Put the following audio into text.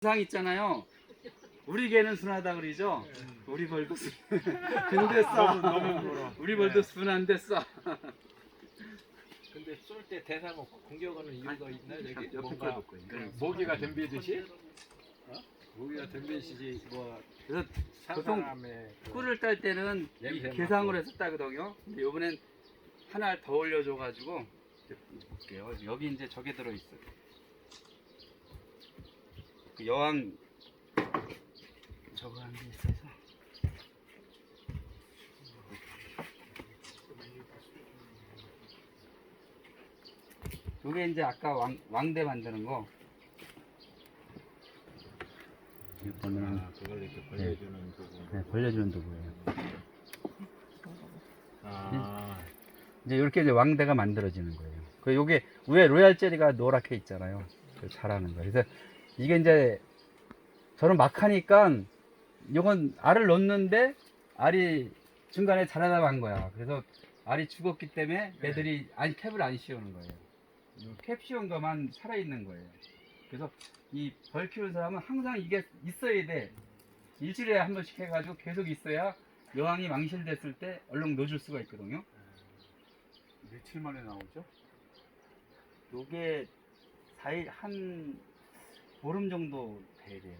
상 있잖아요. 우리 개는 순하다 그러죠. 우리 벌도 순. 근데 싸. 우리 벌도 순한데 싸. 근데 쏠 때 대상을 공격하는 이유가 있나? 여기 뭔가 모기가 덤비듯이 모기가 덤비시지 뭐 그래서 산 보통 사람의 그 꿀을 딸 때는 이 냄새 개상으로. 해서 따거든요. 근데 이번엔 하나 더 올려줘가지고 볼게요. 여기 이제 저게 들어있어요. 그 여왕 저거 한게 있어서. 요게 이제 아까 왕, 왕대 만드는 거. 이거는 아, 그걸 이렇게 벌려주는 부분. 네, 벌려주는 도구예요. 아, 이제 이렇게 이제 왕대가 만들어지는 거예요. 그 요게 위에 로얄 젤리가 노랗게 있잖아요. 그 자라는 거. 그래서 이게 이제 저는 막 하니까 이건 알을 놓는데 알이 중간에 자라다 만 거야. 그래서 알이 죽었기 때문에 애들이 안 캡을 안 씌우는 거예요. 요캡 씌운 것만 살아 있는 거예요. 그래서 이 벌 키우는 사람은 항상 이게 있어야 돼. 일주일에 한 번씩 해가지고 계속 있어야 여왕이 망실됐을 때 얼른 놓줄 수가 있거든요. 며칠 만에 나오죠? 요게 4일 한 보름 정도 돼야 돼요.